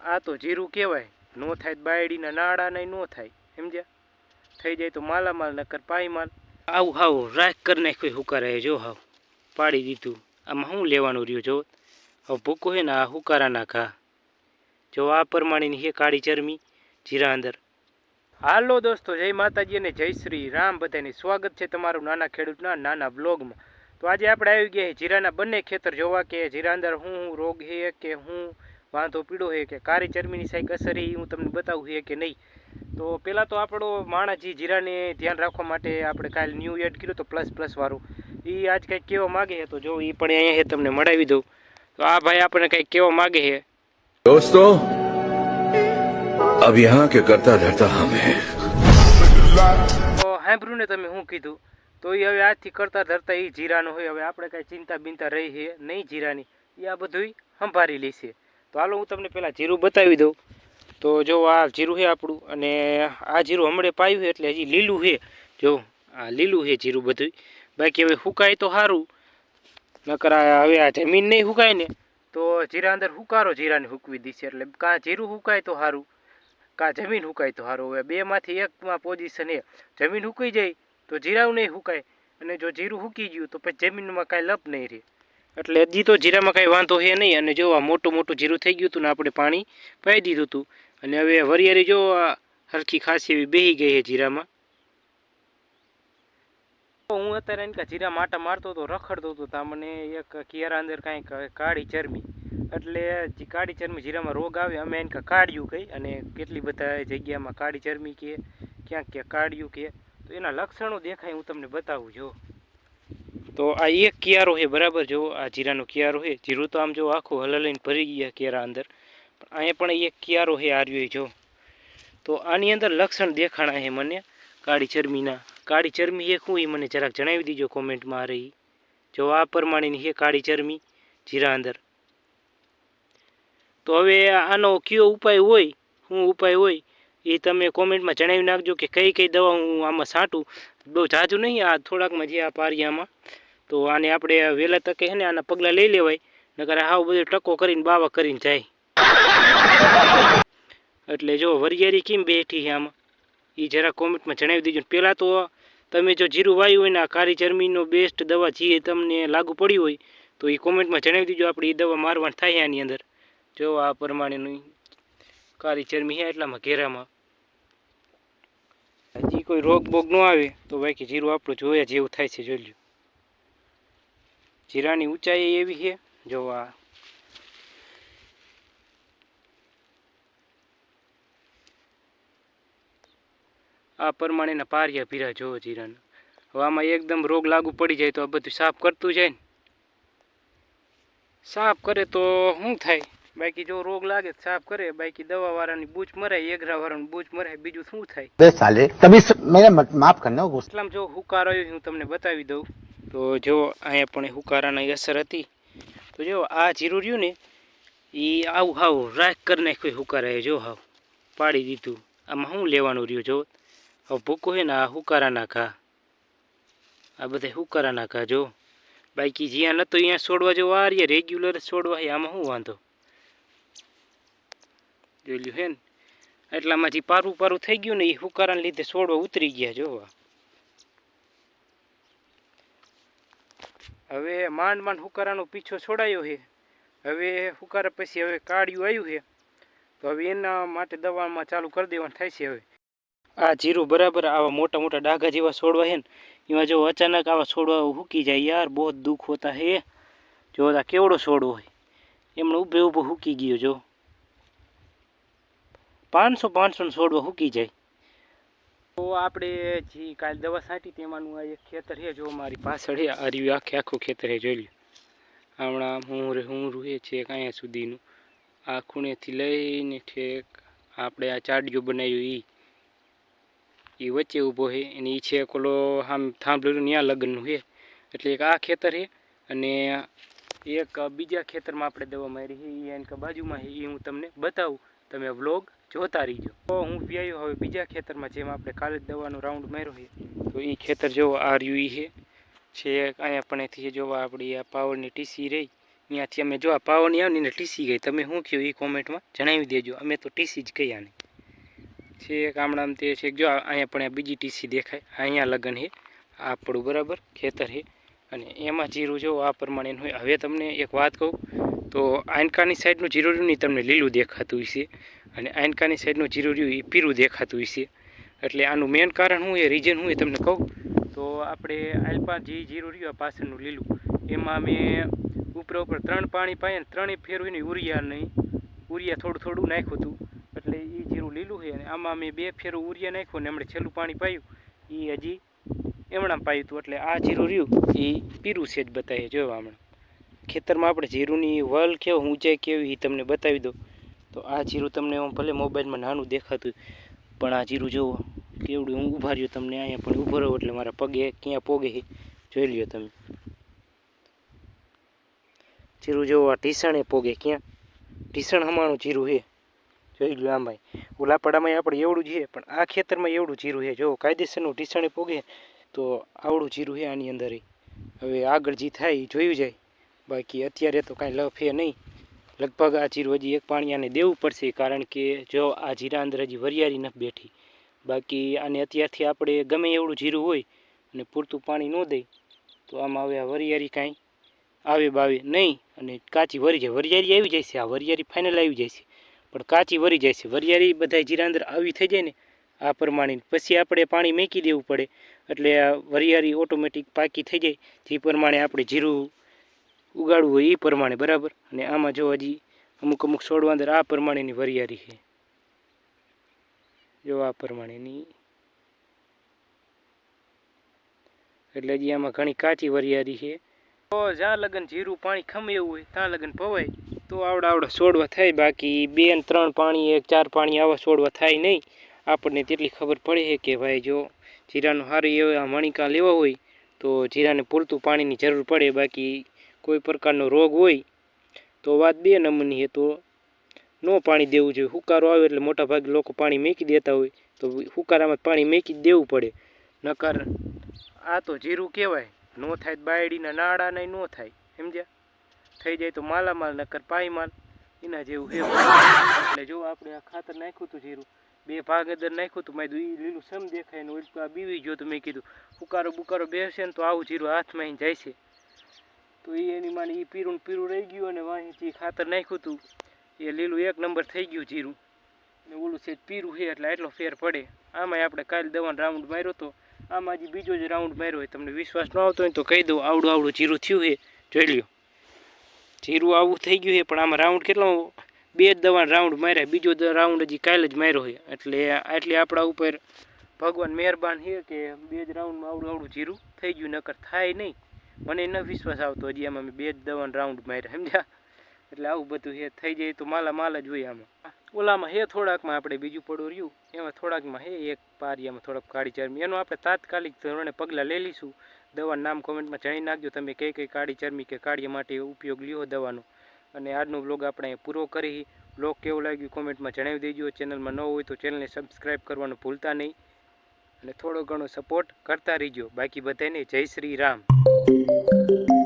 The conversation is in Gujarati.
આ તો જીરું કહેવાય. નો થાય બાયડીના નાડા નહીં નો થાય. સમજ્યા? થઈ જાય તો માલામાલ નકર પાયમાલ. આવું હાવ રાખ કરી નાખ્યું હુકારાએ જો હાવ. પાડી દીધું. આમાં શું લેવાનું રહ્યું જો? હવે ભૂકો છે ને આ હુકારાના ઘા જો આ પ્રમાણેની હે કાળી ચરમી જીરા અંદર. હાલો દોસ્તો જય માતાજી અને જય શ્રી રામ. બધાને સ્વાગત છે તમારું નાના ખેડૂતના નાના બ્લોગમાં તો આજે આપણે આવી ગયા જીરાના બંને ખેતર જોવા કે જીરા અંદર હું રોગ હે કે શું વાંધો પીડો છે કે કાળી ચરમીની સાઈક અસર છે એ હું તમને બતાવું છે કે નહીં તો પહેલાં તો આપણો માણાજી જીરાને ધ્યાન રાખવા માટે આપણે કાલે ન્યૂ એડ કર્યું તો પ્લસ પ્લસ વાળું એ આજ કંઈક કહેવા માગે છે તો જો એ પણ અહીંયા છે તમને મળાવી દઉં તો આ ભાઈ આપણને કંઈક કહેવા માગે છે दोस्तों अब यहाँ के करता धरता हम हैं તો સાંભળ્યું ને તમે શું કીધું તો એ હવે આજથી કરતા ધરતા એ જીરાનો હોય હવે આપણે કાંઈ ચિંતા બિંતા રહી છે નહીં જીરાની એ આ બધું સંભાળી લેશે તો હાલો હું તમને પહેલાં જીરું બતાવી દઉં. તો જો આ જીરું છે આપણું અને આ જીરું હમણાં પાયું છે એટલે હજી લીલું છે. જો આ લીલું છે જીરું બધું બાકી હવે સુકાય તો સારું નકર હવે આ જમીન નહીં સુકાય ને. તો જીરા અંદર હુકારો, જીરાને હુકવી દીશે એટલે કાં જીરું સુકાય તો સારું કાં જમીન હુકાય તો સારું હવે બેમાંથી એકમાં પોઝિશન એ. જમીન હુકી જાય તો જીરાઉ નહીં સુકાય અને જો જીરું સુકી ગયું તો પછી જમીનમાં કાંઈ લપ નહીં રહે. એટલે હજી તો જીરામાં કાંઈ વાંધો છે નહીં. અને જો આ મોટું મોટું જીરું થઈ ગયું હતું ને આપણે પાણી પાઈ દીધું હતું. અને હવે વરિયાળી જો આ હરખી ખાસી એવી બેહી ગઈ છે જીરામાં. હું અત્યારે એને જીરા માટા મારતો હતો, રખડતો હતો ત્યાં મને એક કિયારા અંદર કાંઈક કાળી ચરમી. એટલે કાળી ચરમી જીરામાં રોગ આવે અમે એને કાઢ્યું કહી અને કેટલી બધા જગ્યામાં કાળી ચરમી કે, ક્યાંક ક્યાંક કાઢ્યું કે. તો એના લક્ષણો દેખાય હું તમને બતાવું જો. તો આ એક કિયારો છે બરાબર? જો, આ જીરાનો કિયારો છે જીરું તો આમ જો આખું હલલીને ભરી ગયા કિયારા અંદર. અહીંયા પણ એક કિયારો છે આર્યો જો. તો આની અંદર લક્ષણ દેખાણા છે મને કાળી ચરમીના. કાળી ચરમી એ હું એ મને જરાક જણાવી દીજો કોમેન્ટમાં રહી. જો આ પ્રમાણેની છે કાળી ચરમી જીરા અંદર. તો હવે આનો કયો ઉપાય હોય, શું ઉપાય હોય, એ તમે કોમેન્ટમાં જણાવી નાખજો કે કઈ કઈ દવા હું આમાં છાંટું. બહુ જાજુ નહીં, આ થોડાકમાં જે આ પારિયામાં તો આને આપણે વહેલા તકે છે ને આના પગલાં લઈ લેવાય, નકર હાવ બધું ટકો કરીને બાવા કરીને જાય. એટલે જો વરિયારી કેમ બેઠી છે આમાં? એ જરા કોમેન્ટમાં જણાવી દેજો પહેલાં તો તમે જો જીરું વાયું હોય ને આ કારી ચરમીનો બેસ્ટ દવા જે તમને લાગુ પડી હોય, તો એ કોમેન્ટમાં જણાવી દેજો આપણે એ દવા મારવાનું થાય આની અંદર. જો આ પ્રમાણેની કારી ચરમી છે એટલામાં ઘેરામાં. હજી કોઈ રોગ બોગ ન આવે, તો બાકી જીરું આપણું જોયા જેવું થાય છે, જોઈ લ્યો. જીરાની ઊંચાઈ એવી છે? જો આ. આ પ્રમાણેના પારિયા પીરા જોવો જીરાના. હવે આમાં એકદમ રોગ લાગુ પડી જાય તો આ બધું સાફ કરતું જાય ને. સાફ કરે તો શું થાય? બાકી જો રોગ લાગે સાફ કરે. બાકી દવા વાળાની બૂચ મરાય એગરા વાળાની બૂચ મરાય બીજું શું થાય? સાલે. તમે મને માફ કરના જો હુકાર આવ્યો હું તમને બતાવી દઉં. તો જો અહીંયા પણ હુકારાની અસર હતી. તો જો આ જીરું રહ્યું ને એ આવું હાવ રાખ કરી નાખ્યું હુકારાએ, જો હાવ પાડી દીધું. આમાં શું લેવાનું રહ્યું જો? હવે ભૂકો છે ને આ હુકારાના ઘા. આ બધા હુકારાના ઘા જો. બાકી જ્યાં નતો અહીંયા છોડવા જો આ રહ્યા રેગ્યુલર છોડવા આમાં શું વાંધો? જોઈ લ્યું હે ને. એટલામાં જે પારું પારું થઈ ગયું ને એ હુકારાને લીધે છોડવા ઉતરી ગયા જોવા હવે માંડ માંડ હુકારાનો પીછો છોડાયો છે. હવે હુકારા પછી હવે કાળિયું આવ્યું છે. તો હવે એના માટે દવામાં ચાલુ કરી દેવાનું થાય છે હવે. આ જીરું બરાબર આવા મોટા મોટા ડાઘા જેવા છોડવા છે ને, એમાં જો અચાનક આવા છોડવા હૂકી જાય યાર, બહુ દુઃખ હોતા હે. જો આ કેવડો છોડવો હોય. એમણે ઊભે ઊભો હૂકી ગયો જો. પાંચસો પાંચસો છોડવા હૂકી જાય. તો આપણે જે કાલ દવા છાંટી તેમાંનું આ એક ખેતર છે, જો મારી પાછળ છે, આ રહ્યું આખે આખું ખેતર છે, જોઈ લ્યું. હમણાં હું હું રૂહે છે અહીંયા સુધીનું. આ ખૂણેથી લઈને ઠેક આપણે આ ચાડિયું બનાવ્યું એ એ વચ્ચે ઊભો છે, અને એ છે કોલો આમ થાંભલેલું ત્યાં લગ્નનું છે. એટલે એક આ ખેતર છે, અને એક બીજા ખેતરમાં આપણે દવા મારી છે એ બાજુમાં છે એ હું તમને બતાવું. તમે વ્લોગ જોતા રહીજો. તો હું વ્યાયો હવે બીજા ખેતરમાં જેમ આપણે કાલે જ દવાનો રાઉન્ડ માર્યો છે, તો એ ખેતર જોવો આ રહ્યું છે. છે અહીંયા પણ એથી જોવા આપણી આ પાવરની ટીસી રહી. અહીંયાથી અમે જો આ પાવાની આવી ને ટીસી ગઈ. તમે શું કહ્યું એ કોમેન્ટમાં જણાવી દેજો. અમે તો ટીસી જ ગયા નહીં છે એક આમણામ તે છે જો અહીંયા પણ બીજી ટીસી દેખાય. અહીંયા લગ્ન છે. આપણું બરાબર ખેતર છે. અને એમાં જીરું જો આ પ્રમાણેનું હોય હવે તમને એક વાત કહું તો આયનકાની સાઈડનું જીરું રહ્યું નહીં તમને લીલું દેખાતું હશે અને આયનકાની સાઈડનું જીરું રહ્યું એ પીરું દેખાતું હશે. એટલે આનું મેઇન કારણ શું એ રીઝન શું એ તમને કહું? તો આપણે આલ્પા જે જીરું રહ્યું પાછળનું લીલું. એમાં મેં ઉપર ઉપર ત્રણ પાણી પાયા ત્રણેય ફેરવીને યુરિયા નહીં. ઉરિયા થોડું થોડું નાખ્યું હતું. એટલે એ જીરું લીલું છે અને આમાં મેં બે ફેરું ઉરિયા નાખ્યું ને હમણાં છેલ્લું પાણી પાયું. એ હજી એમણે પાયું હતું. એટલે આ જીરું રહ્યું એ પીરું છે જ બતાવીએ જોવા હમણાં ખેતરમાં આપણે જીરુંની વલ કેવું ઊંચાઈ કેવી એ તમને બતાવી દો તો આ જીરું તમને આમ ભલે મોબાઈલમાં નાનું દેખાતું, પણ આ જીરું જુઓ, કેવડું હું ઊભા રહ્યો તમને અહીંયા પણ ઊભો રહ્યો એટલે મારા પગે ક્યાં પોગે જોઈ લ્યો તમે. જીરું જુઓ, આ ઢીસણે પોગે ક્યાં? ઢીસણ હમાણું જીરું છે. જોઈ લો આમાં ઓલા પડામાં આપણે એવડું છે, પણ આ ખેતરમાં એવડું જીરું છે. જો કાયદેસરનું ઢીસણે પોગે, તો આવડું જીરું છે આની અંદર. હવે આગળ જે થાય એ જોયું જાય. બાકી અત્યારે તો કાંઈ લફે નહીં. લગભગ આ જીરું હજી એક પાણી આને દેવું પડશે કારણ કે જો આ જીરા અંદર હજી વરિયાળી નથી બેઠી. બાકી આને અત્યારથી આપણે ગમે એવડું જીરું હોય અને પૂરતું પાણી ન દઈ તો આમાં હવે આ વરિયાળી કાંઈ આવે બાવે નહીં અને કાચી વરી જાય. વરિયારી આવી જાય છે, આ વરિયાળી ફાઇનલ આવી જાય છે. પણ કાચી વરી જાય છે. વરિયાળી બધા જીરા અંદર આવી થઈ જાય ને, આ પ્રમાણે પછી આપણે પાણી મેકી દેવું પડે. એટલે આ વરિયાળી ઓટોમેટિક પાકી થઈ જાય. જે પ્રમાણે આપણે જીરું ઉગાડવું હોય એ પ્રમાણે, બરાબર? અને આમાં જો હજી અમુક અમુક છોડવા અંદર આ પ્રમાણેની વરિયાળી છે. જો આ પ્રમાણેની. એટલે હજી આમાં ઘણી કાચી વરિયાળી છે. તો જ્યાં લગન જીરું પાણી ખમે એવું હોય, ત્યાં લગન પવાય તો આવડા આવડા છોડવા થાય, બાકી બે ને ત્રણ પાણી, એક ચાર પાણી આવા છોડવા થાય નહીં. આપણને તેટલી ખબર પડે છે કે ભાઈ જો જીરાનું સારું એવા મણિકા લેવા હોય, તો જીરાને પૂરતું પાણીની જરૂર પડે. બાકી કોઈ પ્રકારનો રોગ હોય તો વાત બે નંબરની તો ન પાણી દેવું જોઈએ. હુકારો આવે એટલે મોટા ભાગે લોકો પાણી મેકી દેતા હોય તો હુકારામાં પાણી મેકી દેવું પડે. નકર આ તો જીરું કહેવાય. નો થાય બાયડીના નાળા નહીં, ન થાય. સમજ્યા? થઈ જાય તો માલામાલ, નકર પાયમાલ. એના જેવું એટલે જો આપણે આ ખાતર નાખ્યું હતું જીરું, બે ભાગ અંદર નાખ્યું હતું, મેં લીલું સમ દેખાય ને ઓલું આ બીવી જો તો મેં કીધું. હુકારો બુકારો બેસે ને તો આવું જીરું હાથમાં જાય છે. તો એ એની માને એ પીરું પીરું રહી ગયું અને વાંચી ખાતર નાખ્યું હતું એ લીલું એક નંબર થઈ ગયું જીરું. ને ઓલું છે પીરું છે, એટલે એટલો ફેર પડે. આમાંય આપણે કાલે દવાનો રાઉન્ડ માર્યો તો, આમાં હજી બીજો જ રાઉન્ડ માર્યો હોય, તમને વિશ્વાસ ન આવતો હોય તો કહી દઉં, આવડું આવડું જીરું થયું છે, જોઈ લ્યો. જીરું આવું થઈ ગયું છે, પણ આમાં રાઉન્ડ કેટલો બે જ દવાનો રાઉન્ડ માર્યા, બીજો રાઉન્ડ હજી કાલે જ માર્યો છે. એટલે આટલી આપણા ઉપર ભગવાન મહેરબાન છે કે બે જ રાઉન્ડમાં આવડું આવડું જીરું થઈ ગયું, નકર થાય નહીં. મને ન વિશ્વાસ આવતો હજી આમાં મેં બે જ દવાના રાઉન્ડ માર્યા, સમજ્યા? એટલે આવું બધું હે, થઈ જાય તો માલા માલ જ હોય આમાં. ઓલામાં હે થોડાકમાં આપણે બીજું પડું રહ્યું, એમાં થોડાકમાં હે એક પારિયામાં થોડાક કાળી ચરમી. એનું આપણે તાત્કાલિક ધોરણે પગલાં લઈ લઈશું. દવાનું નામ કોમેન્ટમાં જણાવી નાખજો, તમે કઈ કઈ કાળી ચરમી કે કાળિયા માટે ઉપયોગ લ્યો દવાનો. અને આજનો બ્લોગ આપણે પૂરો કરી. બ્લોગ કેવું લાગ્યું કોમેન્ટમાં જણાવી દેજો. ચેનલમાં ન હોય તો ચેનલને સબસ્ક્રાઈબ કરવાનું ભૂલતા નહીં. અને થોડો ઘણો સપોર્ટ કરતા રહીજો. બાકી બધાને જય શ્રી રામ. thank you